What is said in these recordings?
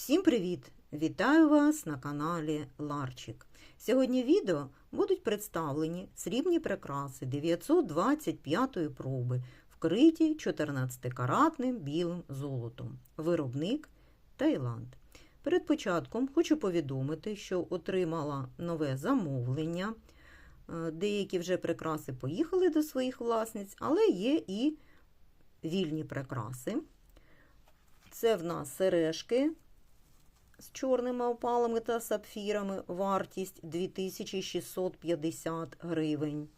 Всім привіт! Вітаю вас на каналі Ларчик. Сьогодні відео будуть представлені срібні прикраси 925-ї проби, вкриті 14-каратним білим золотом. Виробник Таїланд. Перед початком хочу повідомити, що отримала нове замовлення. Е, Деякі вже прикраси поїхали до своїх власниць, але є і вільні прикраси. Це в нас сережки з чорними опалами та сапфірами, вартість 2650 гривень.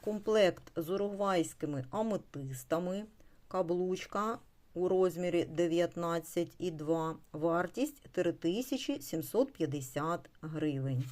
Комплект з уругвайськими аметистами, каблучка у розмірі 19,2, вартість 3750 гривень.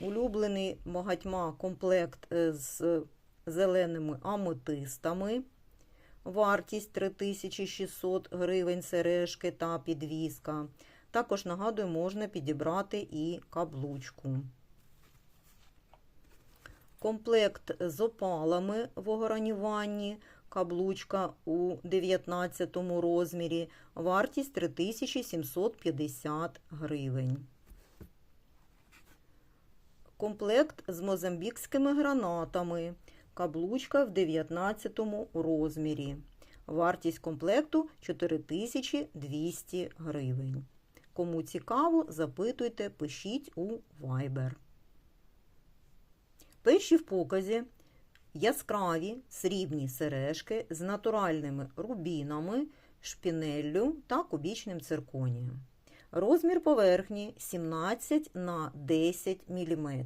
Улюблений багатьма комплект е, з зеленими аметистами. Вартість 3600 гривень сережки та підвіска. Також, нагадую, можна підібрати і каблучку. Комплект з опалами в огранюванні, каблучка у 19 розмірі, вартість 3750 гривень. Комплект з мозамбікськими гранатами. Каблучка в 19 розмірі. Вартість комплекту 4200 гривень. Кому цікаво, запитуйте, пишіть у Viber. Перші в показі яскраві срібні сережки з натуральними рубінами, шпінеллю та кубічним цирконієм. Розмір поверхні 17 на 10 мм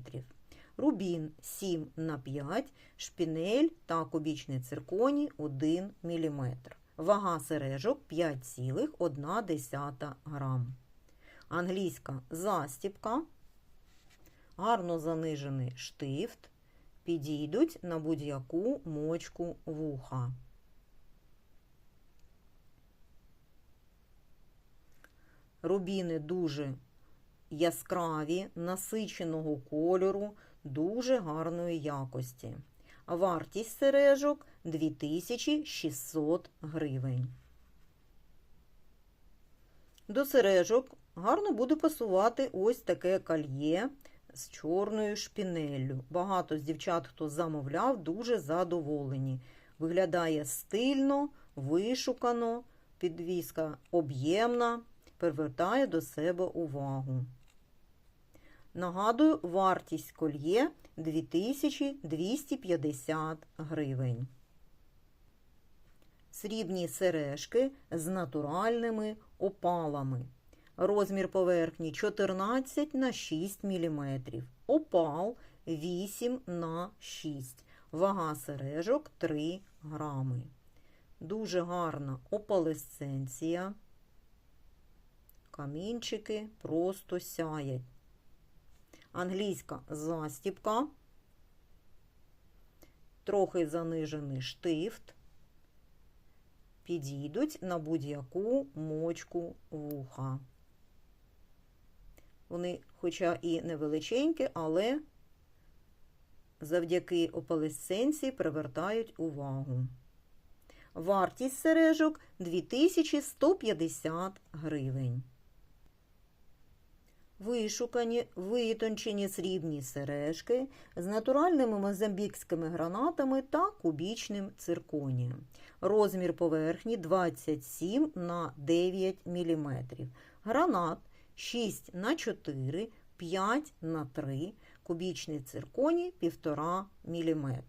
рубін 7 на 5, шпінель та кубічний цирконій 1 мм. Вага сережок 5,1 грам. Англійська застіпка, гарно занижений штифт, підійдуть на будь-яку мочку вуха. Рубіни дуже яскраві, насиченого кольору, дуже гарної якості. Вартість сережок 2600 гривень. До сережок гарно буде пасувати ось таке кольє з чорною шпінеллю. Багато з дівчат, хто замовляв, дуже задоволені. Виглядає стильно, вишукано, підвіска об'ємна, привертає до себе увагу. Нагадую, вартість кольє 2250 гривень. Срібні сережки з натуральними опалами. Розмір поверхні 14 на 6 мм. Опал 8 на 6 Вага сережок 3 грами. Дуже гарна опалесценція. Камінчики просто сяять англійська застіпка, трохи занижений штифт, підійдуть на будь-яку мочку вуха. Вони, хоча і невеличенькі, але завдяки опалесценції привертають увагу. Вартість сережок 2150 гривень. Вишукані, витончені срібні сережки з натуральними мозамбікськими гранатами та кубічним цирконієм. Розмір поверхні 27 на 9 мм. Гранат 6 на 4, 5 на 3, кубічний цирконій 1,5 мм.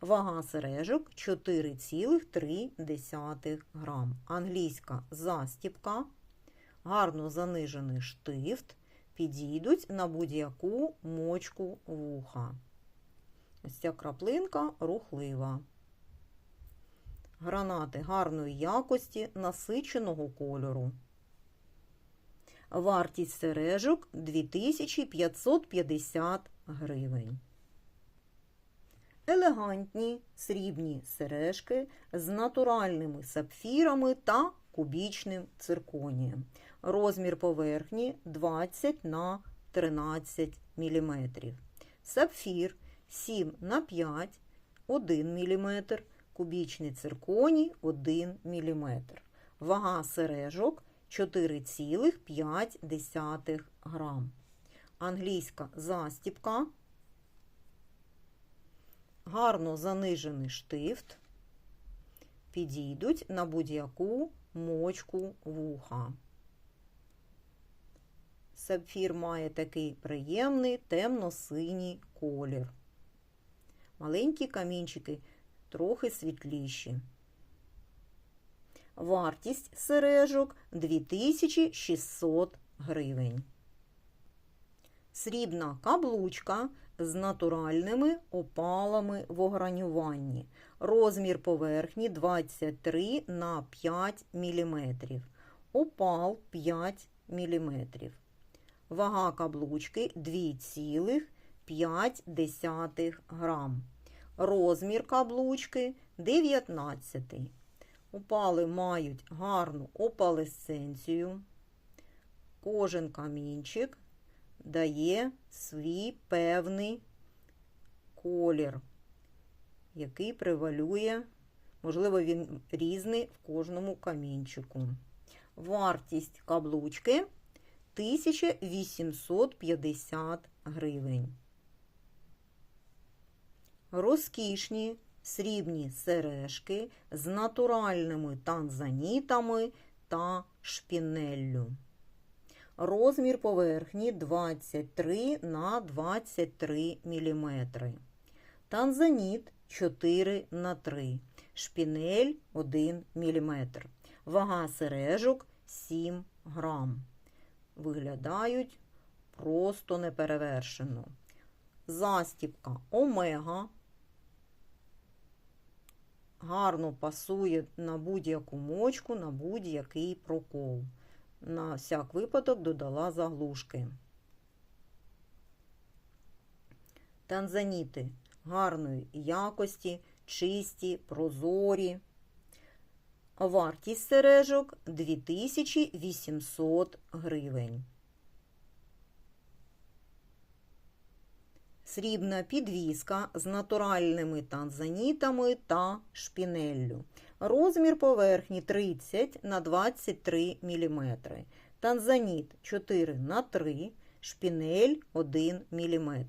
Вага сережок 4,3 грам. Англійська застіпка, гарно занижений штифт підійдуть на будь-яку мочку вуха. Ось ця краплинка рухлива. Гранати гарної якості, насиченого кольору. Вартість сережок 2550 гривень. Елегантні срібні сережки з натуральними сапфірами та кубічним цирконієм. Розмір поверхні 20 на 13 мм. Сапфір 7 на 5 1 мм. Кубічний цирконій 1 мм. Вага сережок 4,5 грам. Англійська застіпка. Гарно занижений штифт. Підійдуть на будь-яку мочку вуха. Сапфір має такий приємний темно-синій колір. Маленькі камінчики трохи світліші. Вартість сережок 2600 гривень. Срібна каблучка з натуральними опалами в огранюванні. Розмір поверхні 23 на 5 мм. Опал 5 мм. Вага каблучки 2,5 грам. Розмір каблучки 19. Опали мають гарну опалесценцію. Кожен камінчик дає свій певний колір, який превалює, можливо, він різний в кожному камінчику. Вартість каблучки 1850 гривень. Розкішні срібні сережки з натуральними танзанітами та шпінеллю. Розмір поверхні 23 на 23 мм. Танзаніт 4 на 3 Шпінель 1 мм. Вага сережок 7 грам. Виглядають просто неперевершено. Застіпка омега. Гарно пасує на будь-яку мочку, на будь-який прокол. На всяк випадок додала заглушки. Танзаніти гарної якості, чисті, прозорі. Вартість сережок 2800 гривень. Срібна підвіска з натуральними танзанітами та шпінеллю. Розмір поверхні 30 на 23 мм. Танзаніт 4 на 3 шпінель 1 мм.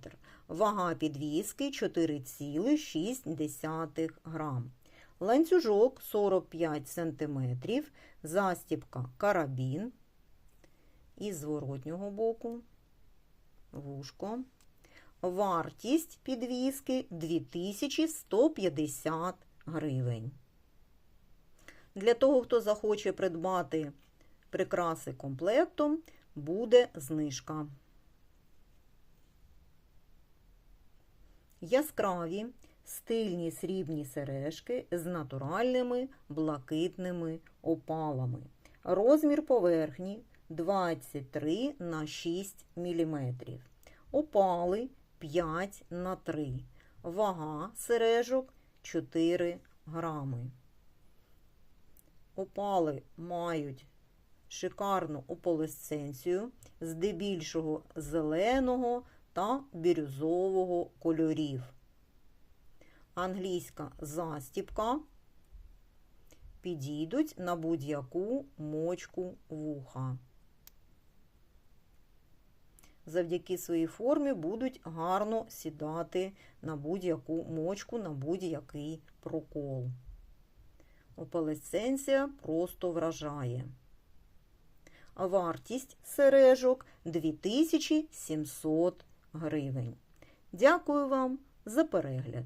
Вага підвіски 4,6 грам. Ланцюжок 45 см. Застіпка карабін. І зворотнього боку вушко. Вартість підвіски 2150 гривень. Для того, хто захоче придбати прикраси комплектом, буде знижка. Яскраві стильні срібні сережки з натуральними блакитними опалами. Розмір поверхні 23 на 6 мм. Опали 5 на 3. Вага сережок 4 грами. Опали мають шикарну ополесценцію, здебільшого зеленого та бірюзового кольорів. Англійська застіпка підійдуть на будь-яку мочку вуха. Завдяки своїй формі будуть гарно сідати на будь-яку мочку, на будь-який прокол. Опалесценція просто вражає. Вартість сережок 2700 гривень. Дякую вам за перегляд.